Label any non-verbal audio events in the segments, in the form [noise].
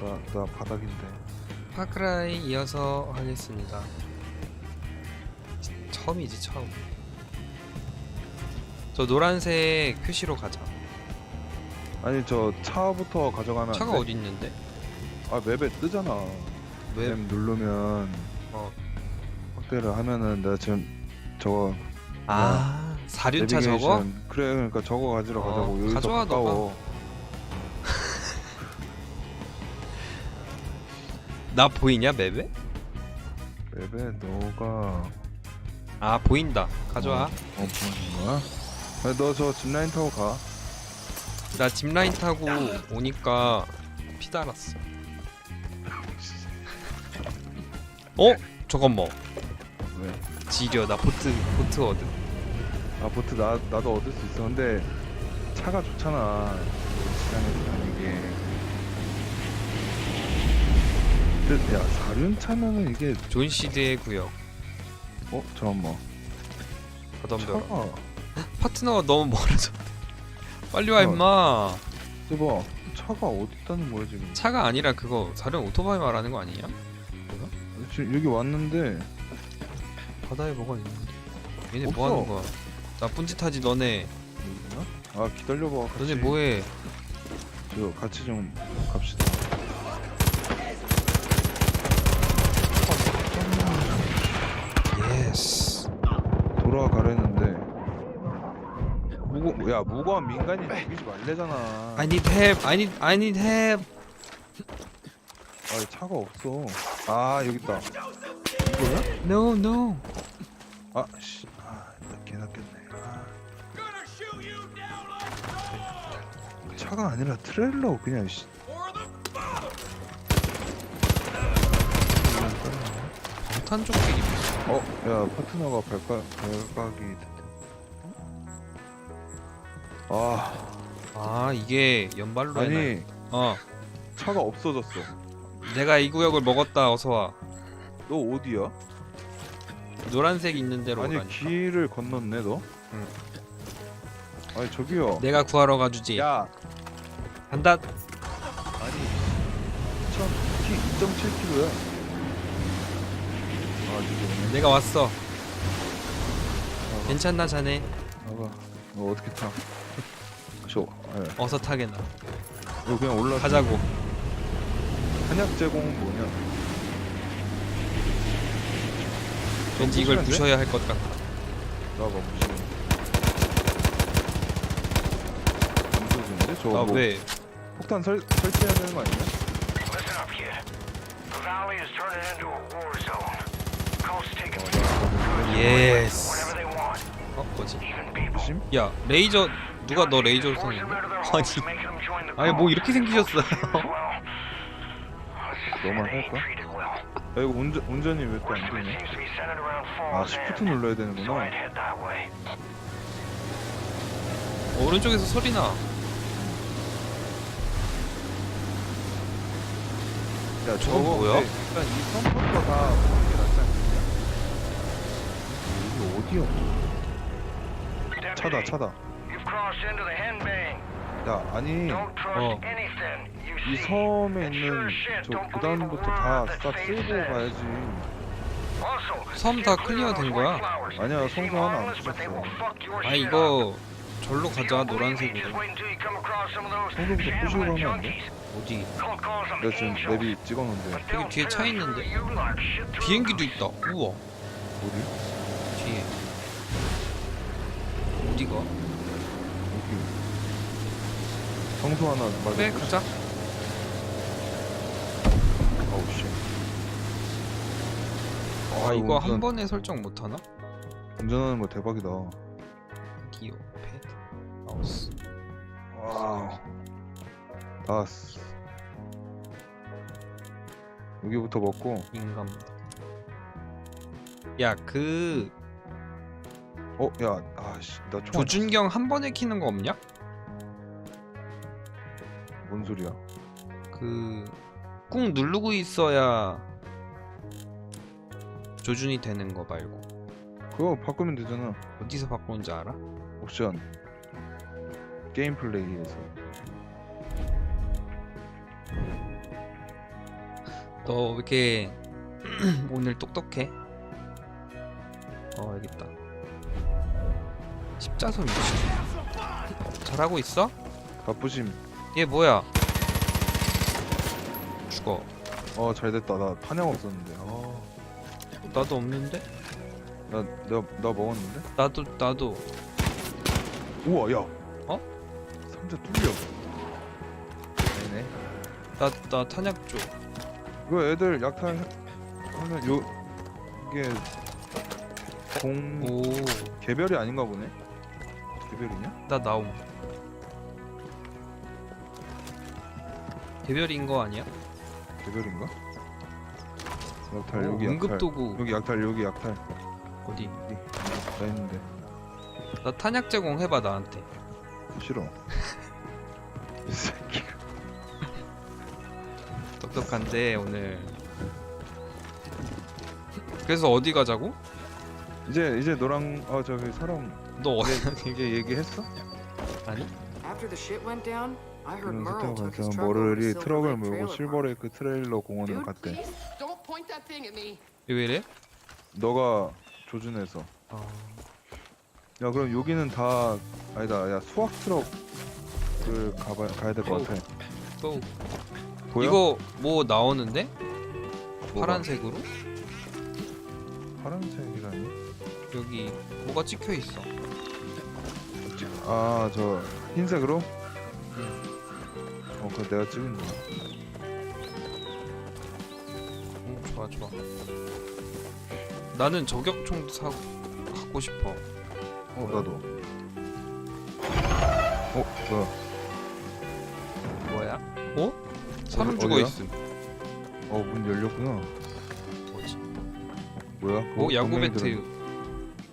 나, 나 바닥인데. 파크라이 이어서 하겠습니다. 처음이지 처음. 저 노란색 표시로 가자. 아니 저 차부터 가져가면 차가 안 돼? 어디 있는데? 아 맵에 뜨잖아. 왜? 맵 누르면 어. 확대를 하면은 내가 지금 저거 아 사륜차 저거? 내비게이션- 그래 그러니까 저거 가지러 어, 가자고 여기서 가져와, 가까워. 나 보이냐 맵에? 맵에 너가 아 보인다. 가져와. 어, 어 보는 거야? 너 저 짚라인 타고 가. 나 짚라인 타고 오니까 피 달았어. 어? 잠깐만. 왜? 지려 나 보트 보트 얻음. 아 보트 나 나도 얻을 수 있어. 근데 차가 좋잖아. 시장에서 다니게. 근데 야 사륜 차면은 이게 존 시드의 구역. 어 잠깐만. 가덤벼라. 차가 파트너가 너무 멀어졌대. 빨리 와 어. 임마. 대박. 차가 어디 있다는 거야 지금? 차가 아니라 그거 사륜 오토바이 말하는 거 아니냐? 지금 여기 왔는데 바다에 뭐가 있는데? 얘네 없어. 뭐 하는 거야? 나쁜 짓 하지 너네. 여기나? 아 기다려봐. 같이. 너네 뭐해? 저 같이 좀 갑시다. 야 무거운 민간인 죽이지 말래잖아. I need help. I need I need help. 아 차가 없어. 아 여기 있다. 이거야? No no. 아 씨. 아 늦게 낚였네. 아. 차가 아니라 트레일러 그냥 씨. 방탄 조끼리. 어, 야 파트너가 발가 발각이 됐대. 아, 아 이게 연발로 해놔. 아니 어. 차가 없어졌어. 내가 이 구역을 먹었다. 어서 와. 너 어디야? 노란색 있는 데로 아니 오라니까. 길을 건넜네 너. 응. 아니 저기요. 내가 구하러 가주지. 야, 간다. 아니 2.7 2.7km야. 아 저기 내가 왔어. 오네. 괜찮나 자네? 나가. 너 어떻게 타? 저, 예. 어서 타게나. 너 그냥 올라. 가자고. 한약 제공은 뭐냐? 왠지 이걸? 부셔야 할 것 같아. 나봐 무시. 무서운데? 저거 나뭐 왜? 폭탄 설 설치해야 되는 거 아니야? Listen up, kid. The valley is turning into a war zone. Coast taking 예스. whatever they want, 어 뭐지? even people. 심? 야 레이저 누가 너 레이저 Force them out of their 쏘는데? 아니 아니 뭐. 이렇게 생기셨어요? 너만 할까? 야 이거 운전 운전이 왜 또 안 되냐? 아 시프트 눌러야 되는구나. 오른쪽에서 소리 나. 야 저건 뭐야? 근데 일단 이 선부터 다 보는 게 낫지 않겠냐? 여기 어디야? 차다 차다. 야 아니 Don't trust 어. anything you 이 see. 섬에 있는 저 don't 그 believe a 다음부터 word 다 that 싹 Faith 쓸고. 가야지. Also, 섬다 클리어 된 거야? 아니야, 성소 하나 안 your 아. 이거 절로 가자 노란색으로. 성소부터 부시고 가면 안 돼? 어디? 내가 지금 맵이 찍었는데 여기 뒤에 차 있는데? 비행기도. 있다. 우와 어디? 뒤에. 어디가? 여기 성소 하나 맞아. 그래 가자. 아우 씨. 아 이거 운전, 한 번에 설정 못 하나? 운전하는 거 대박이다. 기어 패드 마우스. 와우. 나왔어. 여기부터 먹고 인감. 야그 어, 야, 아씨, 나 총. 조준경 한 번에 키는 거 없냐? 뭔 소리야? 그 꾹 누르고 있어야 조준이 되는 거 말고 그거 바꾸면 되잖아. 어디서 바꾸는지 알아? 옵션. 게임 플레이에서. 너 왜 이렇게 [clears throat] 오늘 똑똑해? 어 있다. 십자선 위치. 잘하고 있어? 바쁘심 얘 뭐야? 죽어. 어 잘됐다 나 탄약 없었는데 어, 나도 없는데? 나 내가 나 먹었는데 나도 나도. 우와 야 어? 상자 뚫려 아니네 나 나 탄약 줘. 이거 애들 약탈 하면 요 이게 공 오. 개별이 아닌가 보네 개별이냐? 나 나옴. 개별인 거 아니야? 개별인가? 약탈 어, 여기 응급 약탈 도구 여기 약탈 여기 약탈 어디? 나 있는데 나 탄약 제공 해봐 나한테. 싫어 [laughs] 이 새끼 똑똑한데 오늘. 그래서 어디 가자고? 이제 이제 너랑 아 저기 사람 너 어디? 이제 얘기했어? 아니? After the shit went down, 그러면서 타고서 Silver 트럭을 몰고. 실버레이크 트레일러 공원으로 갔대 please don't point that thing at me. 왜 이래? 너가 조준해서 어... 야 그럼 여기는 다 아니다 야 수학 트럭 그 가봐 가야 될 것 같아 또 보여? 이거 뭐 나오는데? 뭐가? 파란색으로? 파란색이라니? 여기 뭐가 찍혀 있어. 아 저 흰색으로? 응. 어 그거 내가 찍은 거야 오, 좋아 좋아. 나는 저격총 사 갖고 싶어. 어 나도 어 뭐야 뭐야? 어? 사람 어디- 죽어 어디야? 있음. 어문 열렸구나 뭐지? 뭐야? 그거 오 야구 분명히 배트. 들었-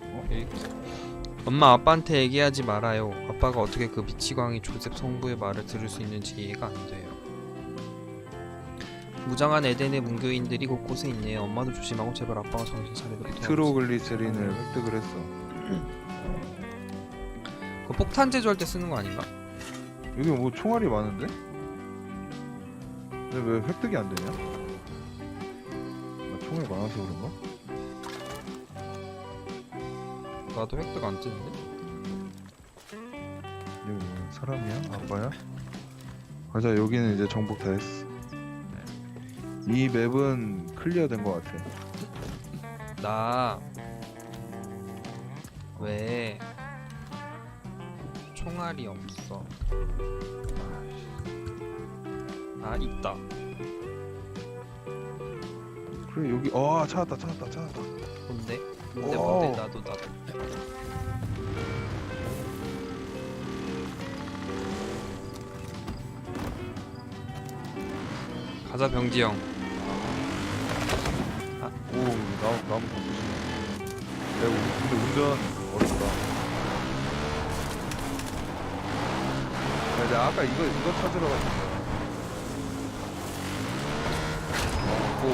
어? 엄마 아빠한테 얘기하지 말아요. 아빠가 어떻게 그 미치광이 조셉 성부의 말을 들을 수 있는지 이해가 안 돼요. 무장한 에덴의 문교인들이 곳곳에 있네요. 엄마도 조심하고 제발 아빠가 정신 도와주세요. 트로글리세린을 획득을 했어 [clears throat] 그 폭탄 제조할 때 쓰는 거 아닌가? 여기 뭐 총알이 많은데? 근데 왜 획득이 안 되냐? 아, 총알이 많아서 그런가? 나도 획득 안 뜨는데? 사람이야? 아빠야? 가자 여기는 이제 정복 다 했어 이 맵은 클리어 된 것 같아 나... 왜... 총알이 없어. 아 있다. 그래 여기 어 찾았다 찾았다 찾았다 뭔데? 뭔데 오. 뭔데 나도 나도. 가자 병지 형. 오 나무 나무 바꾸시네 야 우리 근데 운전 어렵다 야 내가 아까 이거 이거 찾으러 갔던 거야 오.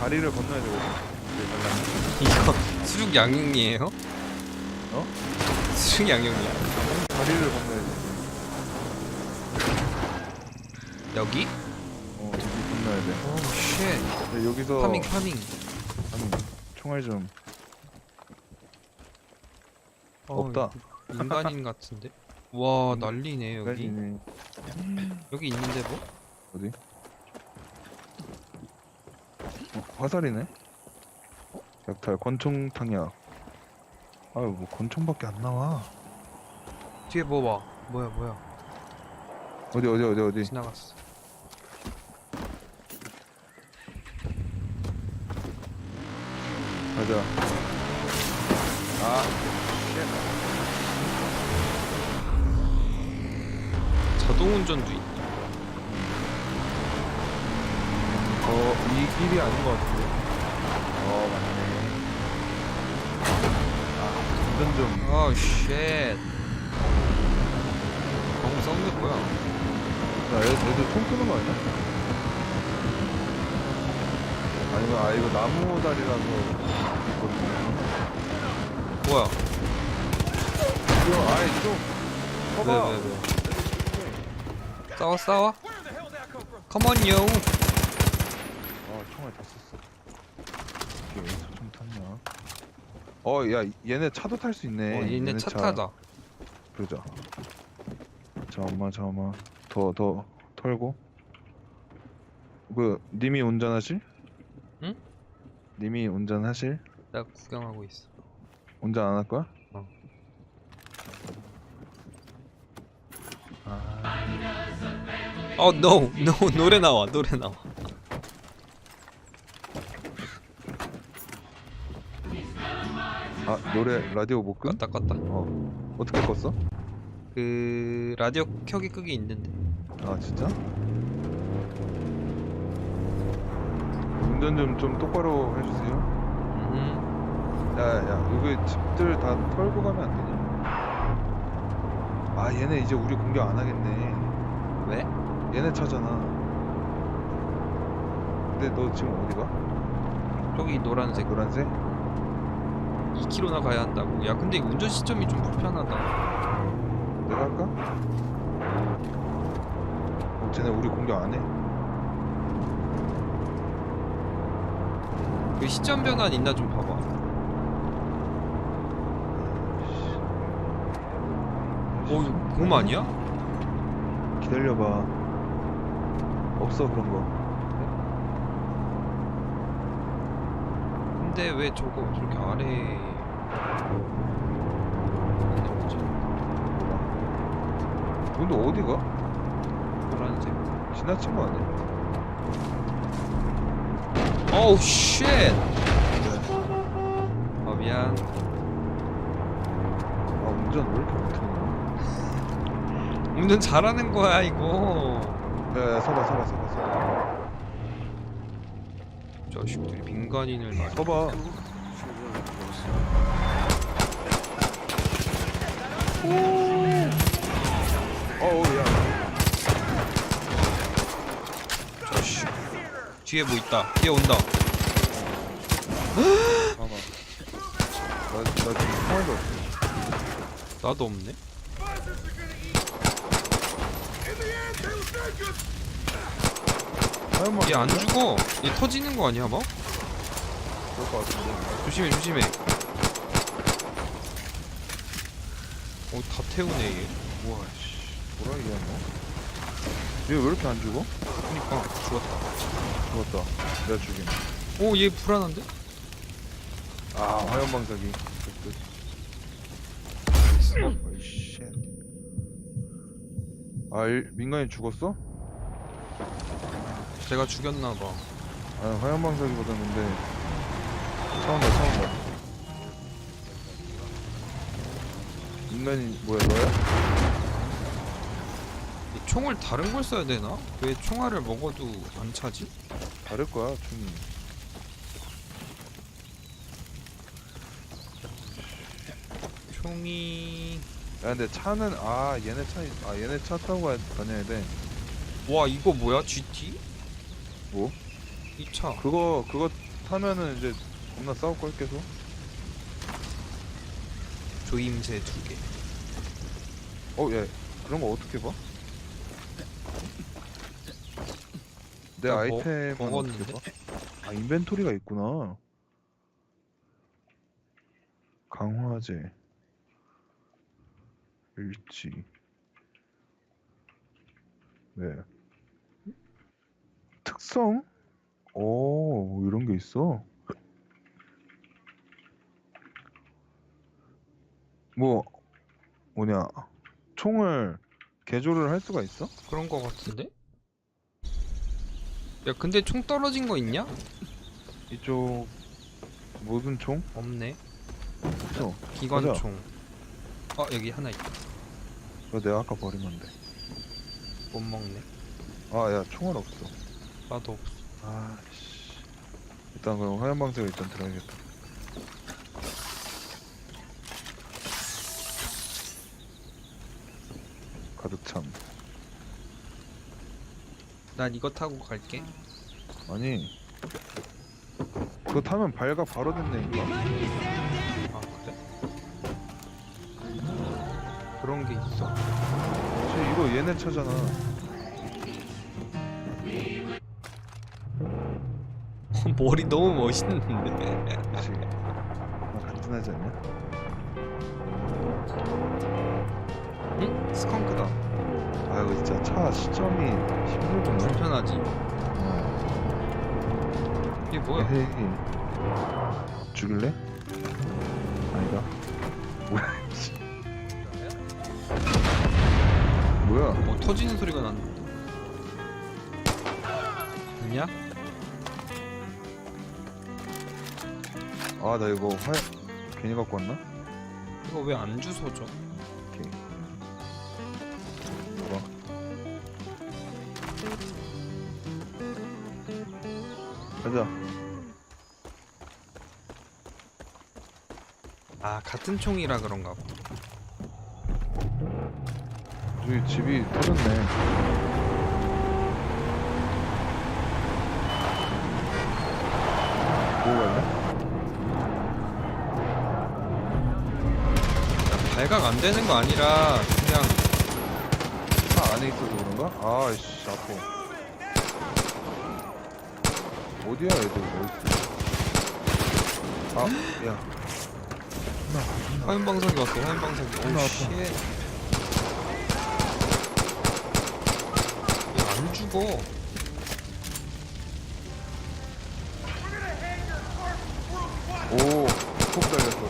다리를 건너야 되거든 이제 가려면 이거 수륙 양용이에요? 어? 수륙 양용이야. 다리를 건너야 돼 여기? 어 여기 건너야 돼 오 쉣. 근데 여기서 파밍 파밍. 아니, 총알 좀 어, 없다 인간인 같은데? 와 난리네 여기. 인간이네. 여기 있는데 뭐? 어디? 어, 화살이네? 약탈 권총 탕약 아유 뭐 권총밖에 안 나와 뒤에 뭐 봐. 뭐야 뭐야. 어디 어디 어디 어디 지나갔어. 가자 아 자동 운전도 있네. 어, 이 길이 아닌 것 같은데. 어, 맞네. 아, 운전 좀. 아 쉣. 너무 썩는 게 뭐야? 야, 얘, 얘들 총 끄는 거 아니야? 아니면, 아, 이거 나무 다리라서. 뭐야? 이거, 아이, 좀. 왜 커봐. 왜 왜? 싸워 싸워 컴온 요 아 총알 다 썼어 오케이 소총 탔냐 어 야 얘네 차도 탈 수 있네 어 얘네 차 타자 그러자 잠깐만 잠깐만 더 더 털고 그 님이 운전하실? 응? 님이 운전하실? 나 구경하고 있어 운전 안 할 거야? 어. 아, 어 no no 노래 나와 노래 나와 아 노래 라디오 못 끄? 껐다 껐다 어 어떻게 껐어? 그 라디오 켜기 끄기 있는데 아 진짜? 운전 좀 좀 똑바로 해주세요. 음, 야야 여기 집들 다 털고 가면 안 되냐? 아 얘네 이제 우리 공격 안 하겠네. 왜? 얘네 차잖아. 근데 너 지금 어디가? 저기 노란색 노란색? 2km나 가야 한다고 야 근데 운전 시점이 좀 불편하다 내가 할까? 어, 쟤네 우리 공격 안 해? 그 시점 변환 있나 좀 봐봐 오 이거 곰 아니야? 기다려봐. 없어 그런 거. 근데 왜 저거 저렇게 아래 근데 어디가? 노란색 지나친 거 아니야? 어우 쉣! 아 미안 아 운전 왜 이렇게 못하냐? [laughs] 운전 잘하는 거야 이거 야야 서봐 서봐 서봐 서봐 자식들이 민간인을 말 서봐 어우 야. 자식 뒤에 뭐 있다. 뒤에 온다. 잠깐만 나, 나 지금 총알도 없어. 나도 없네? 설마 얘안 죽어. 얘 터지는 거 아니야 막? 그럴 것 같은데. 조심해 조심해. 어다 태우네 얘. 우와 씨 뭐라 이게 뭐? 얘왜 이렇게 안 죽어? 그니까. 죽었다. 죽었다. 내가 죽인. 오얘 불안한데? 아 화염 방사기. 끝 어, 아이씨. 아 일, 민간인 죽었어? 제가 죽였나봐. 아 근데. 처음 봐 처음 봐. 인간이 뭐야 너야? 이 총을 다른 걸 써야 되나? 왜 총알을 먹어도 안 차지? 다를 거야 총이 총이 야 근데 차는 아 얘네 차아 얘네 차 타고 가, 다녀야 돼 와 이거 뭐야 GT? 뭐? 이 차 그거 그거 타면은 이제 겁나 싸울 걸 계속 조임새 두개 어얘 그런 거 어떻게 봐? 내나 먹- 아이템 먹었는데? 어떻게 봐? 아 인벤토리가 있구나 강화제 일지 네 특성? 오 이런 게 있어 뭐 뭐냐 총을 개조를 할 수가 있어? 그런 거 같은데? 야 근데 총 떨어진 거 있냐? 이쪽 모든 총? 없네. 있어 기관총. 어 여기 하나 있다. 이거 내가 아까 버린 건데. 못 먹네. 아 야 총알 없어. 나도 없어. 아씨. 일단 그럼 화염방사를 일단 들어야겠다 난 이거 타고 갈게. 아니 그거 타면 발가 바로 됐네 이거 아 그래? 그런 게 있어. 쟤 이거 얘네 차잖아 [laughs] 머리 너무 멋있는데. 그치 뭐 나 간지나지 않냐? 응? 스컹크다. 아 이거 진짜 차 시점이 힘들구나. 불편하지. 어. 이게 뭐야? 헤이. 죽일래? 아니다. 뭐야? 씨. 뭐야? 뭐 터지는 소리가 났는데. 됐냐? 아 나 이거 화 괜히 갖고 왔나? 이거 왜 안 주워져? 아 같은 총이라 그런가 봐. 저기 집이 터졌네. 보고 갈래? 발각 안 되는 거 아니라 그냥 차 안에 있어서 그런가? 아이씨 아파. 어디야 애들 어디? 아, 야. 화면 방석이 왔어. 화면 방석이. 존나 오 아파. 쉣. 얘안 죽어. 오, 폭 달렸어.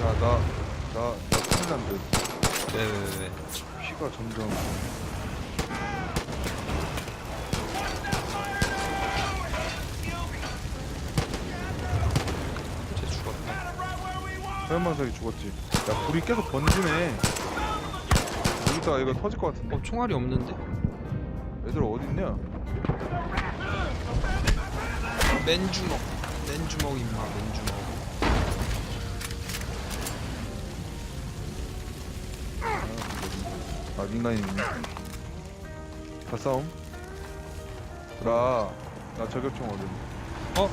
야, 나, 나, 나 큰일 난 듯. 왜 왜 왜? 왜. 피가 점점. 쟤 죽었다. 화염방석이 죽었지. 야, 불이 계속 번지네. 여기다 이거 터질 것 같은데. 어 총알이 없는데? 애들 어딨냐? 맨주먹. 맨주먹 임마. 맨주먹. 아, 민간인 있네. 다 싸움? 나, 나 저격총 얻음. 어?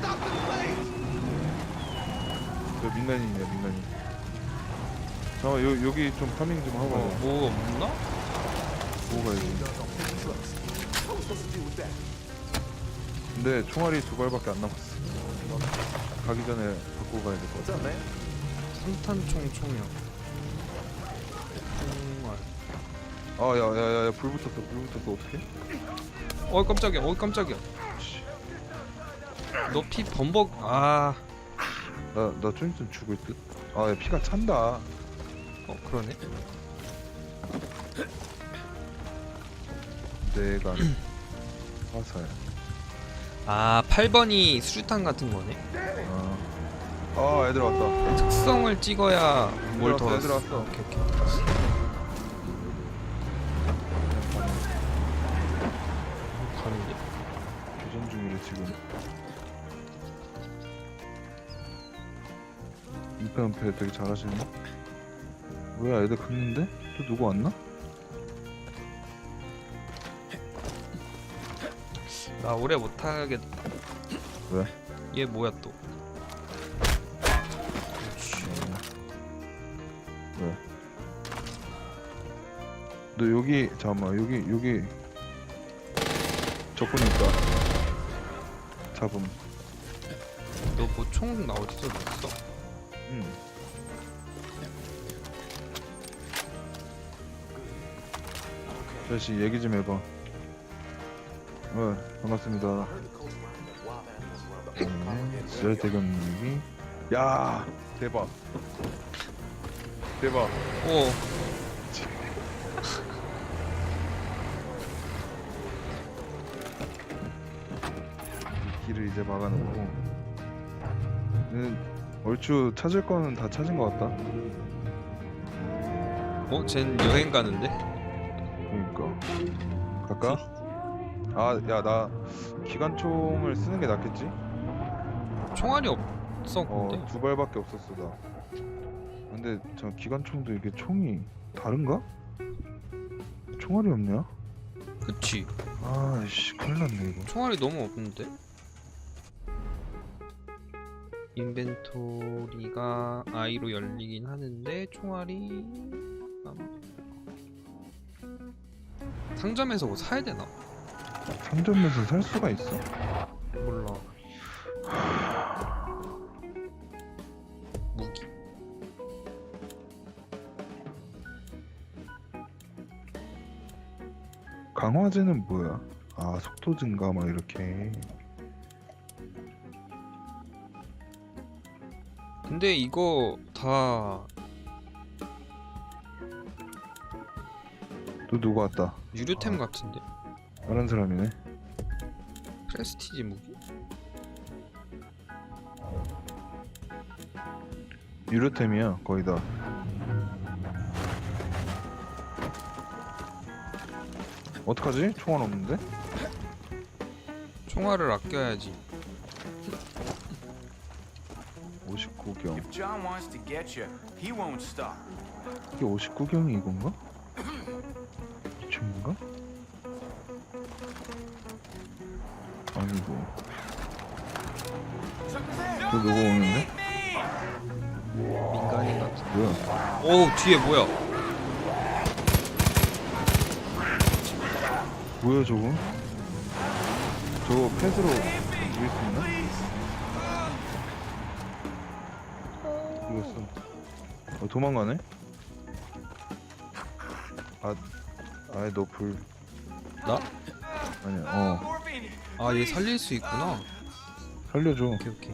저 민간인이야, 민간인. 잠깐만, 요, 여기 좀 파밍 좀 하고 어, 가자. 뭐 없나? 보고 가야지. 근데 총알이 두 발밖에 안 남았어. 가기 전에 갖고 가야 될 것 같아. 산탄총 총이야. 총알. 아, 야, 야, 야, 야, 불 붙었어, 불 붙었어, 어떡해? 어이 깜짝이야. 어이 깜짝이야. 씨, 너피 범벅. 아. 나, 나 좀 있으면 죽을 듯. 아, 야, 피가 찬다. 어 그러네. 내가 화살. 아 8번이 수류탄 같은 거네. 아, 아 애들 왔다. 특성을 찍어야 뭘 왔어, 더. 애들 왔어. 오케이 오케이. 가는데? 교전 중이래 지금. 은폐 은폐 되게 잘하시네. 뭐야 애들 긁는데? 또 누구 왔나? 나 오래 못 하겠다. 왜? 얘 뭐야 또? 그렇지. 왜? 너 여기 잠깐만 여기 여기 적군니까 잡음. 너 뭐 총 나 어디서 났어? 응. 저씨 얘기 좀 해봐. 어 반갑습니다. 네, 지열대경님이 야 대박 대박 오. 이 길을 이제 막아놓고 는 얼추 찾을 거는 다 찾은 것 같다. 어? 쟨 여행 가는데? 갈까? 아 야 나 기관총을 쓰는 게 낫겠지? 총알이 없어 근데. 어두 발밖에 없었어 나. 근데 저 기관총도 이게 총이 다른가? 총알이 없냐? 그치. 아이씨 큰일 났네 이거. 총알이 너무 없는데? 인벤토리가 I로 열리긴 하는데 총알이 남- 상점에서 뭐 사야 되나? 상점에서 살 수가 있어? 몰라. 무기. 강화제는 뭐야? 아 속도 증가 막 이렇게 근데 이거 다 또 누구 왔다 유료템 같은데? 다른 사람이네 프레스티지 무기? 유료템이야 거의 다 어떡하지? 총알 없는데? 총알을 아껴야지. 59경 If John wants to get you, he won't stop. 이게 59경이 이건가? 아니고 또 누구 오는데? 민간인 같은. 뭐야 오 뒤에 뭐야? 뭐야 저거? 저거 펫으로 이길 수 있나? 이겼어 어, 도망가네? 아, 아이 너불 나? 아니야 어 아 얘 살릴 수 있구나. 살려줘 오케이 오케이.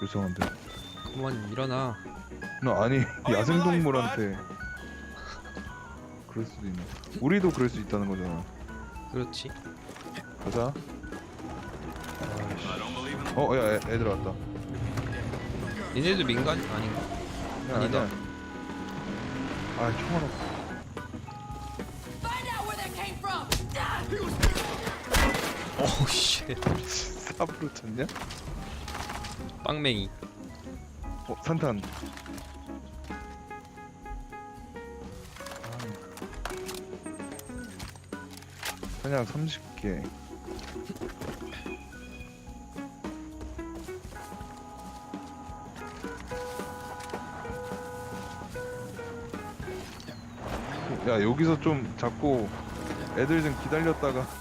불쌍한데 그만 일어나. 너 아니 야생동물한테 그럴 수도 있네 우리도 그럴 수 있다는 거잖아 그렇지. 가자 아이씨 어 야 애들 왔다 얘네도 민간 아닌가? 야, 아니다. 아니야. 아 총알 없어 삽으로 쳤냐? [laughs] 빵맹이. 어 산탄 그냥 30개 야 여기서 좀 잡고 애들 좀 기다렸다가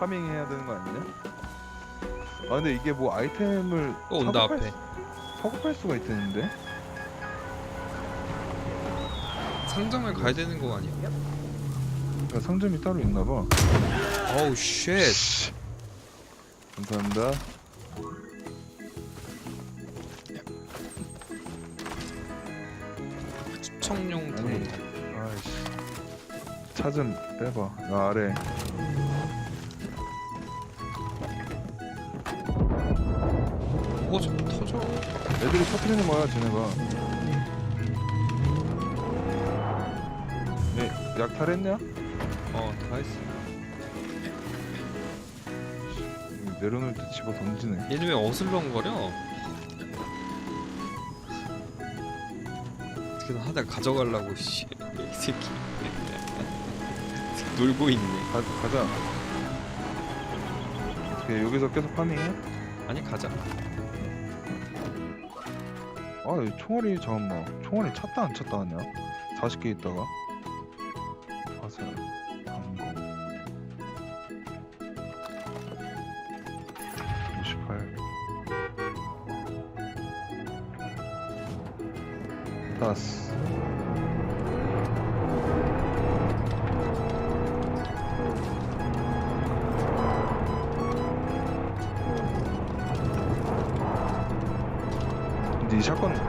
파밍 해야 되는 거 아니냐? 아 근데 이게 뭐 아이템을 또 온다 사고 팔 앞에. 수- 사고 팔 수가 있다는데? 상점을 가야 되는 거 아니야? 그러니까 상점이 따로 있나 봐 어우 쉣. 감사합니다 아니. 드론. 아이씨 차 좀 빼봐 나 아래 뭐가 자꾸 터져? 애들이 터트리는 거야 쟤네가 얘 네, 약탈했냐? 어 다 했어. 여기 내려놓을 때 집어 던지네 얘는 왜 어슬렁거려? 어떻게든 하다 가져가려고 씨. 이 새끼. [laughs] 놀고 있네. 가, 가자 어떻게 여기서 계속 파밍해? 아니 가자. 아 총알이 잠깐만. 총알이 찼다 안 찼다 하냐? 40개 있다가? 화살 방공 58 다스 네 샷건